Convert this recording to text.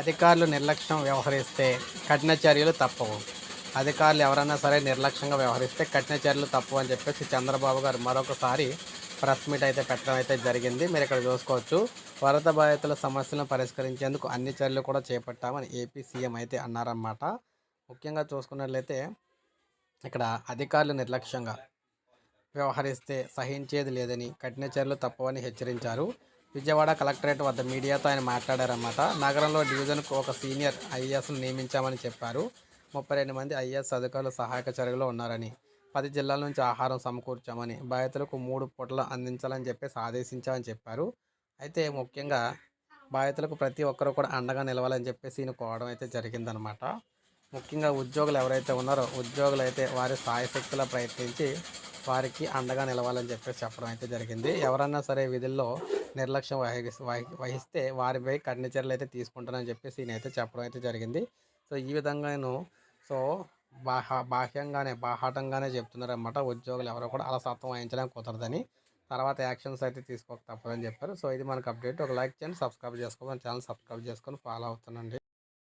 అధికారులు నిర్లక్ష్యం వ్యవహరిస్తే కఠిన చర్యలు తప్పవు. అధికారులు ఎవరైనా సరే నిర్లక్ష్యంగా వ్యవహరిస్తే కఠిన చర్యలు తప్పవు అని చెప్పేసి చంద్రబాబు గారు మరొకసారి ప్రెస్ మీట్ అయితే పెట్టడం అయితే జరిగింది. మీరు ఇక్కడ చూసుకోవచ్చు వరద బాధితుల సమస్యలను పరిష్కరించేందుకు అన్ని చర్యలు కూడా చేపట్టామని ఏపీ సీఎం అయితే అన్నారన్నమాట. ముఖ్యంగా చూసుకున్నట్లయితే ఇక్కడ అధికారులు నిర్లక్ష్యంగా వ్యవహరిస్తే సహించేది లేదని కఠిన చర్యలు తప్పవని హెచ్చరించారు. విజయవాడ కలెక్టరేట్ వద్ద మీడియాతో ఆయన మాట్లాడారన్నమాట. నగరంలో డివిజన్కు ఒక సీనియర్ ఐఏఎస్ను నియమించామని చెప్పారు. ముప్పై రెండు మంది ఐఏఎస్ అధికారులు సహాయక చర్యలో ఉన్నారని పది జిల్లాల నుంచి ఆహారం సమకూర్చామని బాధితులకు మూడు పూటలు అందించాలని చెప్పేసి ఆదేశించామని చెప్పారు. అయితే ముఖ్యంగా బాధితులకు ప్రతి ఒక్కరూ కూడా అండగా నిలవాలని చెప్పేసి ఈయన కోవడం అయితే జరిగిందనమాట ముఖ్యంగా ఉద్యోగులు ఎవరైతే ఉన్నారో ఉద్యోగులు అయితే వారి సాయశక్తిలా ప్రయత్నించి వారికి అండగా నిలవాలని చెప్పేసి చెప్పడం అయితే జరిగింది. ఎవరన్నా సరే విధుల్లో నిర్లక్ష్యం వహి- వహిస్తే వారిపై కఠిన చర్యలు అయితే తీసుకుంటానని చెప్పేసి నేనైతే చెప్పడం అయితే జరిగింది. సో ఈ విధంగా నేను సో బాహ బాహ్యంగానే బాహాటంగానే చెప్తున్నారన్నమాట. ఉద్యోగులు ఎవరో కూడా అలా సత్వం వహించడానికి కుదరదని. తర్వాత యాక్షన్స్ అయితే తీసుకోక తప్పదని చెప్పారు. సో ఇది మనకు అప్డేట్. ఒక లైక్ చేయండి సబ్స్క్రైబ్ చేసుకోమని ఛానల్ సబ్స్క్రైబ్ చేసుకొని ఫాలో అవుతానండి